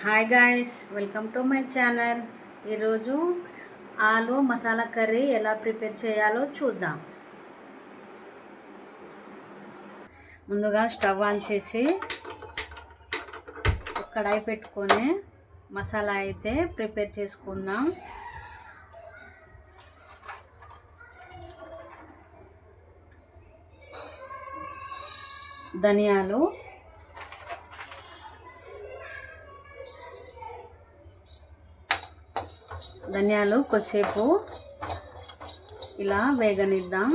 Hi guys welcome to my channel ఈరోజు aloo masala curry ఎలా prepare చేయాలో చూద్దాం. ముందుగా స్టవ్ ఆన్ చేసి కడాయి పెట్టుకొని మసాలా అయితే ప్రిపేర్ చేసుకుందాం. ధనియాలు ధనియాలు కొద్దిసేపు ఇలా వేగనిద్దాం.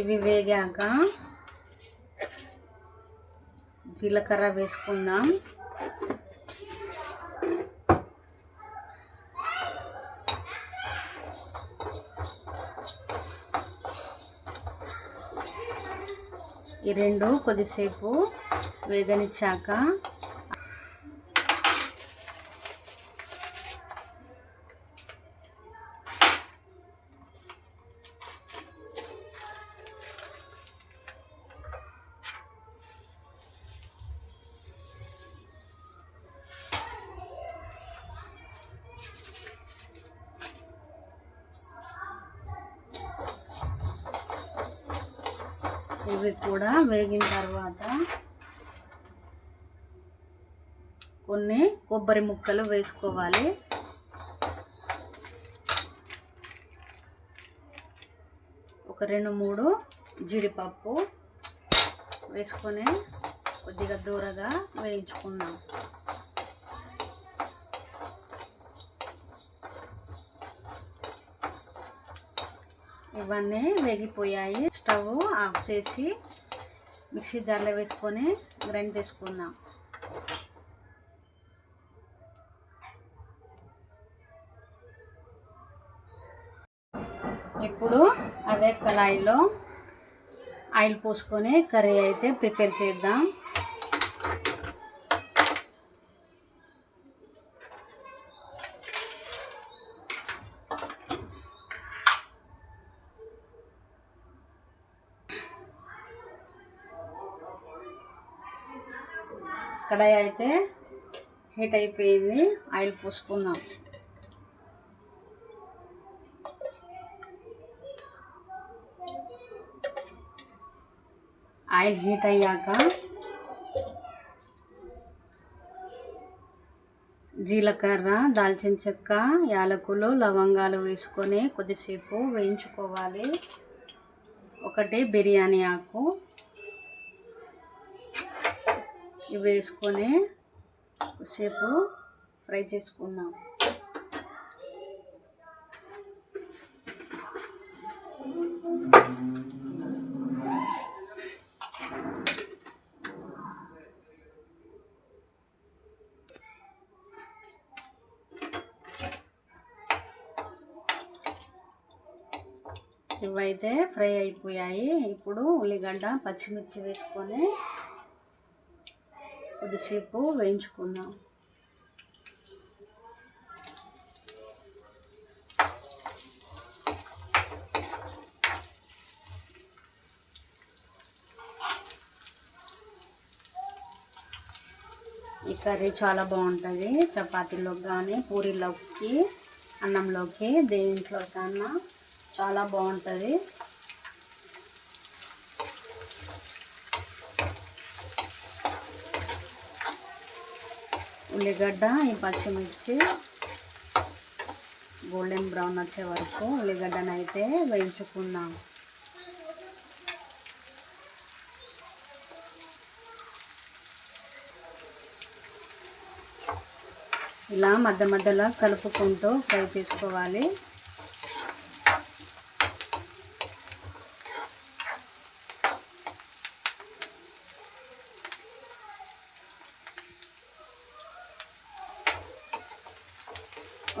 ఇవి వేగాక జీలకర్ర వేసుకుందాం. ఈ రెండు కొద్దిసేపు వేగనిచ్చాక ఇవి కూడా వేగిన తర్వాత కొన్ని కొబ్బరి ముక్కలు వేసుకోవాలి. ఒక రెండు మూడు జీడిపప్పు వేసుకొని కొద్దిగా దూరగా వేయించుకున్నాం ఇవన్నీ వేగిపోయాయి. స్టవ్ ఆఫ్ చేసి మిక్సీ జార్లో వేసుకొని గ్రైండ్ చేసుకుందాం. ఇప్పుడు అదే కళాయిలో ఆయిల్ పోసుకొని కర్రీ అయితే ప్రిపేర్ చేద్దాం. కడాయి అయితే హీట్ అయిపోయింది. ఆయిల్ పోసుకుందాం. ఆయిల్ హీట్ అయ్యాక జీలకర్ర దాల్చిన చెక్క యాలకులు లవంగాలు వేసుకొని కొద్దిసేపు వేయించుకోవాలి. ఒకటి బిర్యానీ ఆకు. ఇవి వేసుకొని కొద్దిసేపు ఫ్రై చేసుకుందాం. ఇవైతే ఫ్రై అయిపోయాయి. ఇప్పుడు ఉల్లిగడ్డ పచ్చిమిర్చి వేసుకొని కొద్దిసేపు వేయించుకుందాం. ఈ కర్రీ చాలా బాగుంటుంది. చపాతీలోకి కానీ పూరీలోకి అన్నంలోకి దేంట్లో కన్నా చాలా బాగుంటుంది. ఉల్లిగడ్డ ఈ పచ్చిమిర్చి గోల్డెన్ బ్రౌన్ వచ్చే వరకు ఉల్లిగడ్డను అయితే వేయించుకుందాం ఇలా మధ్య మధ్యలో కలుపుకుంటూ ఫ్రై చేసుకోవాలి.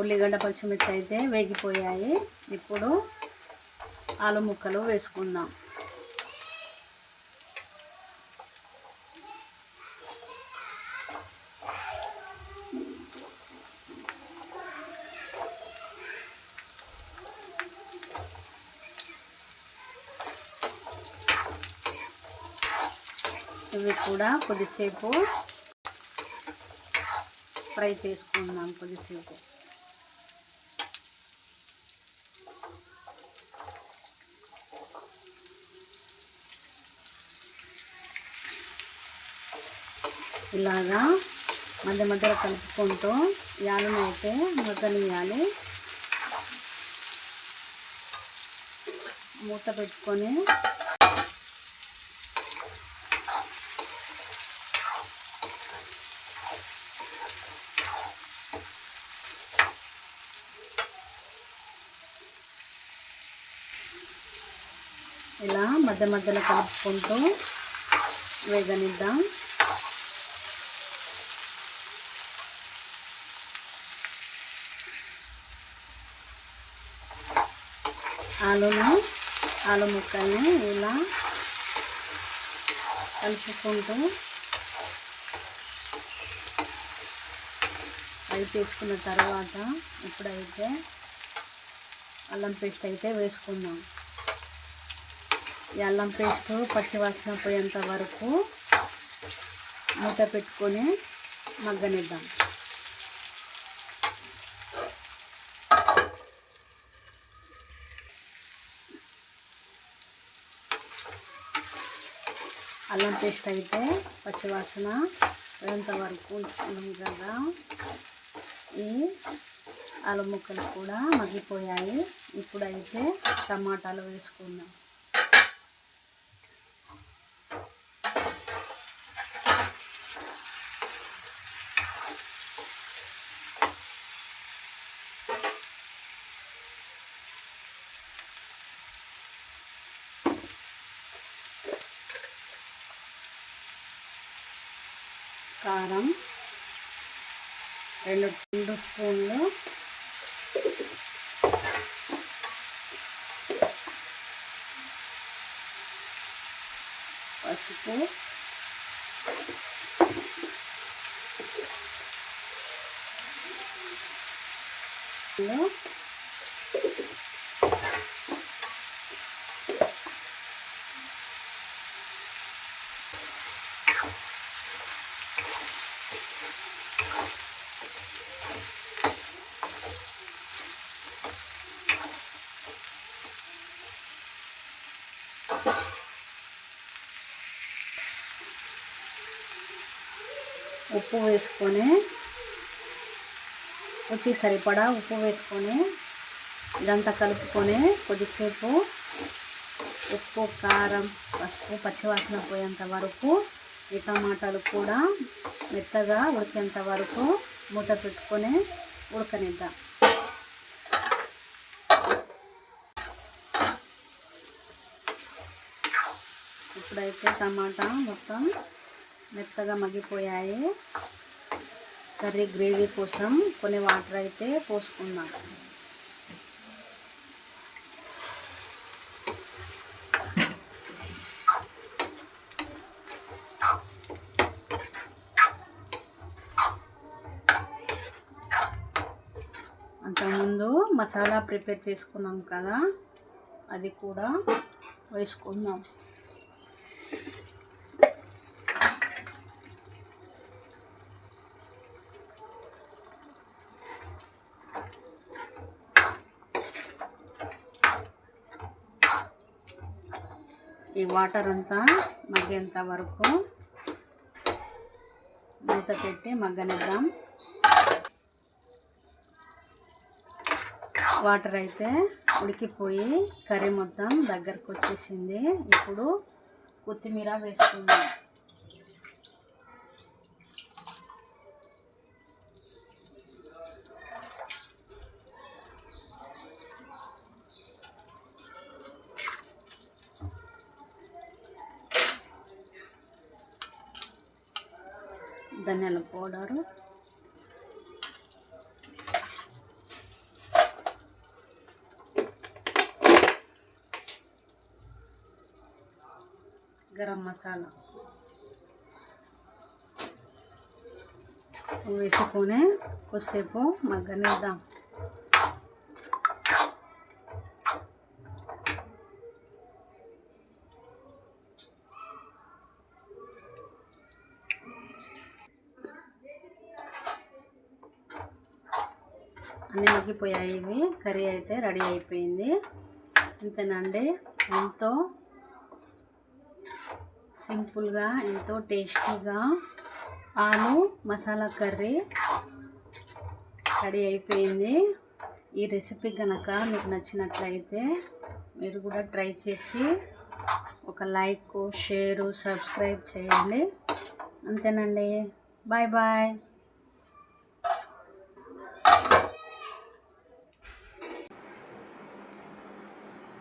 ఉల్లిగడ్డ పచ్చిమిర్చి అయితే వేగిపోయాయి. ఇప్పుడు ఆలు ముక్కలు వేసుకుందాం. ఇవి కూడా కొద్దిసేపు ఫ్రై చేసుకుందాం కొద్దిసేపు. ఇలాగా మధ్య మధ్యలో కలుపుకుంటూ యాలను అయితే మూతనియాలి మూత పెట్టుకొని ఇలా మధ్య మధ్యలో కలుపుకుంటూ వేగనిద్దాం. ఆలును ఆలు ముక్కల్ని ఇలా కలుపుకుంటూ అవి తీసుకున్న తర్వాత ఇప్పుడైతే అల్లం పేస్ట్ అయితే వేసుకుందాం. ఈ అల్లం పేస్ట్ పచ్చివాసన పోయేంత వరకు మూత పెట్టుకొని మగ్గనిద్దాం. అల్లం పేస్ట్ అయితే పచ్చివాసన పోయేంత వరకు ఉంచుకున్నాం కదా. ఈ అల్లం ముక్కలు కూడా మగ్గిపోయాయి. ఇప్పుడైతే టమాటాలు వేసుకుందాం. కారం రెండు రెండు స్పూన్లు పసుపు ఉప్పు వేసుకొని రుచి సరిపడా ఉప్పు వేసుకొని ఇదంతా కలుపుకొని కొద్దిసేపు ఉప్పు కారం పసుపు పచ్చివాసన పోయేంత వరకు ఈ టమాటాలు కూడా మెత్తగా ఉడికేంత వరకు మూత పెట్టుకొని ఉడకనిద్దాం. ఇప్పుడైతే టమాటా మొత్తం మెత్తగా మగ్గిపోయాయి. కర్రీ గ్రేవీ కోసం కొన్ని వాటర్ అయితే పోసుకుందాం. అంతకుముందు మసాలా ప్రిపేర్ చేసుకున్నాం కదా అది కూడా వేసుకుందాం. ఈ వాటర్ అంతా మగ్గేంత వరకు మూత పెట్టి మగ్గనిద్దాం. వాటర్ అయితే ఉడికిపోయి కర్రీ మొత్తం దగ్గరకు వచ్చేసింది. ఇప్పుడు కొత్తిమీర వేసుకుందాం. ధనియాల పౌడరు. గరం మసాలా వేసుకొని కొద్దిసేపు మగ్గనిద్దాం. అన్నీ మగ్గిపోయాయి ఇవి. కర్రీ అయితే రెడీ అయిపోయింది. అంతేనండి ఎంతో సింపుల్గా ఎంతో టేస్టీగా ఆలు మసాలా కర్రీ రెడీ అయిపోయింది. ఈ రెసిపీ కనుక మీకు నచ్చినట్లయితే మీరు కూడా ట్రై చేసి ఒక లైక్ షేరు సబ్స్క్రైబ్ చేయండి. అంతేనండి. Bye bye.